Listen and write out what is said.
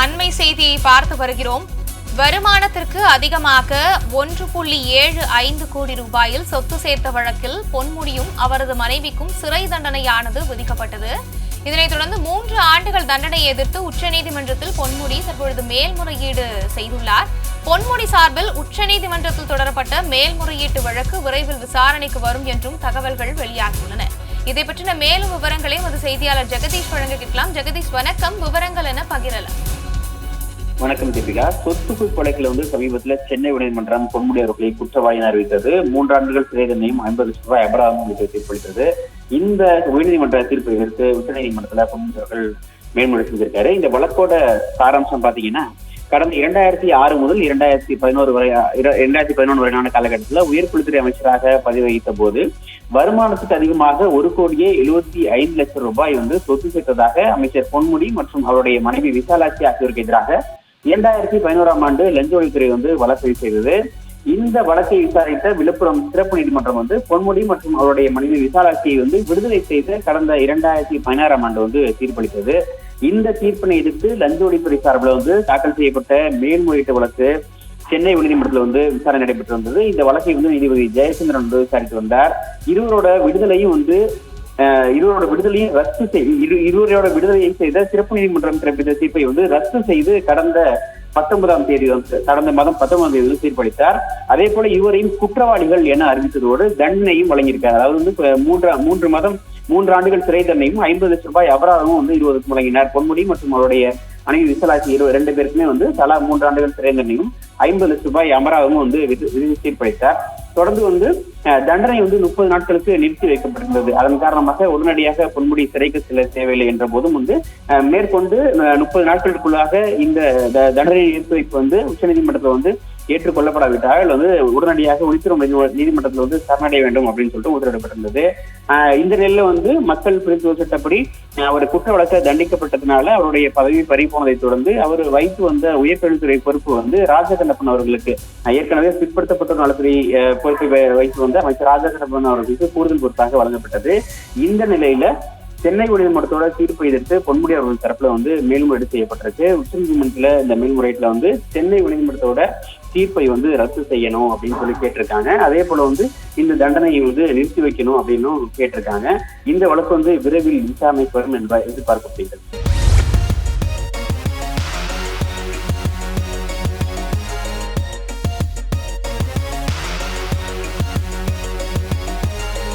அண்மை செய்தியை பார்த்து வருகிறோம். வருமானத்திற்கு அதிகமாக ஒன்று புள்ளி ஏழு ஐந்து கோடி ரூபாயில் சொத்து சேர்த்த வழக்கில் பொன்முடியும் அவரது மனைவிக்கும் சிறை தண்டனையானது விதிக்கப்பட்டது. இதனைத் தொடர்ந்து மூன்று ஆண்டுகள் தண்டனை எதிர்த்து உச்சநீதிமன்றத்தில் பொன்முடி தற்பொழுது மேல்முறையீடு செய்துள்ளார். பொன்முடி சார்பில் உச்சநீதிமன்றத்தில் தொடரப்பட்ட மேல்முறையீட்டு வழக்கு விரைவில் விசாரணைக்கு வரும் என்றும் தகவல்கள் வெளியாகியுள்ளன. இதை பற்றின மேலும் விவரங்களை எமது செய்தியாளர் ஜெகதீஷ் வழங்க கேட்கலாம். ஜெகதீஷ் வணக்கம். விவரங்கள் என பகிரலாம். வணக்கம் தீபிகா. சொத்துக்கு கொலைகள் வந்து சமீபத்தில் சென்னை உயர்நீதிமன்றம் பொன்முடி அவர்களை குற்றவாளியின் அறிவித்தது. மூன்றாண்டுகள் சிறை தண்டனையும் ஐம்பது லட்சம் ரூபாய் அபராதம் தீர்ப்பளித்தது இந்த உயர்நீதிமன்ற தீர்ப்பை எதிர்த்து உச்சநீதிமன்றத்தில் பொன்முடி அவர்கள் மேல்முறை செஞ்சிருக்காரு. இந்த வழக்கோட சாராம்சம் பாத்தீங்கன்னா கடந்த இரண்டாயிரத்தி ஆறு முதல் இரண்டாயிரத்தி பதினோரு வரை இர- இரண்டாயிரத்தி பதினொன்று வரையான காலகட்டத்தில் உயர்குழுத்துறை அமைச்சராக பதவி வகித்த போது வருமானத்துக்கு அதிகமாக ஒரு கோடியே எழுபத்தி ஐந்து லட்சம் ரூபாய் வந்து சொத்து சேர்த்ததாக அமைச்சர் பொன்முடி மற்றும் அவருடைய மனைவி விசாலாட்சி ஆகியோருக்கு எதிராக இரண்டாயிரத்தி பதினோராம் ஆண்டு லஞ்ச ஒழித்துறை வந்து வழக்கு செய்தது. இந்த வழக்கை விசாரித்த விழுப்புரம் சிறப்பு நீதிமன்றம் வந்து பொன்முடி மற்றும் அவருடைய மனைவி விசாலாட்சியை வந்து விடுதலை செய்து கடந்த இரண்டாயிரத்தி பதினாறாம் ஆண்டு வந்து தீர்ப்பளித்தது. இந்த தீர்ப்பினை எதிர்த்து லஞ்ச ஒழிப்புறை சார்பில் வந்து தாக்கல் செய்யப்பட்ட மேல்முறையீட்டு வழக்கு சென்னை உயர்நீதிமன்றத்தில் வந்து விசாரணை நடைபெற்று வந்தது. இந்த வழக்கை வந்து நீதிபதி ஜெயச்சந்திரன் வந்து விசாரித்து வந்தார். இருவரோட விடுதலையும் வந்து இருவரோட விடுதலையும் ரத்து செய்து இரு இருவரோட விடுதலையை செய்த சிறப்பு நீதிமன்றம் பிறப்பித்த தீர்ப்பை வந்து ரத்து செய்து கடந்த பத்தொன்பதாம் தேதி கடந்த மாதம் பத்தொன்பதாம் தேதி வந்து தீர்ப்பளித்தார். அதே போல இருவரையும் குற்றவாளிகள் என அறிவித்ததோடு தண்டனையும் வழங்கியிருக்கார். அதாவது வந்து மூன்று மூன்று மாதம் மூன்று ஆண்டுகள் சிறை தண்டனையும் ஐம்பது லட்சம் ரூபாய் அபராதமும் வந்து இருவருக்கும் வழங்கினார். பொன்முடி மற்றும் அவருடைய மனைவி விசலாசி இரு ரெண்டு பேருக்குமே வந்து தலா மூன்று ஆண்டுகள் சிறை தண்டனையும் ஐம்பது லட்சம் ரூபாய் அபராதமும் வந்து விதி- விதித்து தீர்ப்பளித்தார். தொடர்ந்து வந்து தண்டனை வந்து முப்பது நாட்களுக்கு நிறுத்தி வைக்கப்பட்டிருந்தது. அதன் காரணமாக உடனடியாக பொன்முடி சிறைக்கு செல்ல தேவையில்லை என்ற போதும் வந்து மேற்கொண்டு முப்பது நாட்களுக்குள்ளாக இந்த தண்டனை நிறுத்தி வைப்பு வந்து உச்சநீதிமன்றத்தில் வந்து ஏற்றுக்கொள்ளப்படாவிட்டால் வந்து உடனடியாக உள்துறை நீதிமன்றத்தில் வந்து சரணடைய வேண்டும் அப்படின்னு சொல்லிட்டு உத்தரவிடப்பட்டிருந்தது. இந்த நிலையில வந்து மக்கள் பிரித்து சட்டப்படி அவர் குற்ற வழக்க தண்டிக்கப்பட்டதுனால அவருடைய பதவி பறி போனதை தொடர்ந்து அவர் வைத்து வந்த உயர்கல்வித்துறை பொறுப்பு வந்து ராஜகண்ணப்பன் அவர்களுக்கு ஆஹ் ஏற்கனவே பிற்படுத்தப்பட்ட நலத்துறை பொறுப்பை வைத்து வந்த அமைச்சர் ராஜகண்ணப்பன் அவர்களுக்கு கூடுதல் பொறுப்பாக வழங்கப்பட்டது. இந்த நிலையில சென்னை உயர்நீதிமன்றத்தோட தீர்ப்பை எதிர்த்து பொன்முடி அவர்கள் தரப்புல வந்து மேல்முறையீடு செய்யப்பட்டிருக்கு. உச்சநீதிமன்றத்துல இந்த மேல்முறையீட்டுல வந்து சென்னை உயர்நீதிமன்றத்தோட தீர்ப்பை வந்து ரத்து செய்யணும் அப்படின்னு சொல்லி கேட்டிருக்காங்க. அதே போல வந்து இந்த தண்டனையை வந்து நிறுத்தி வைக்கணும் அப்படின்னும் கேட்டிருக்காங்க. இந்த வழக்கு வந்து விரைவில் விசாரணைக்கு வரும் என்ப எதிர்பார்க்கப்படுகிறது.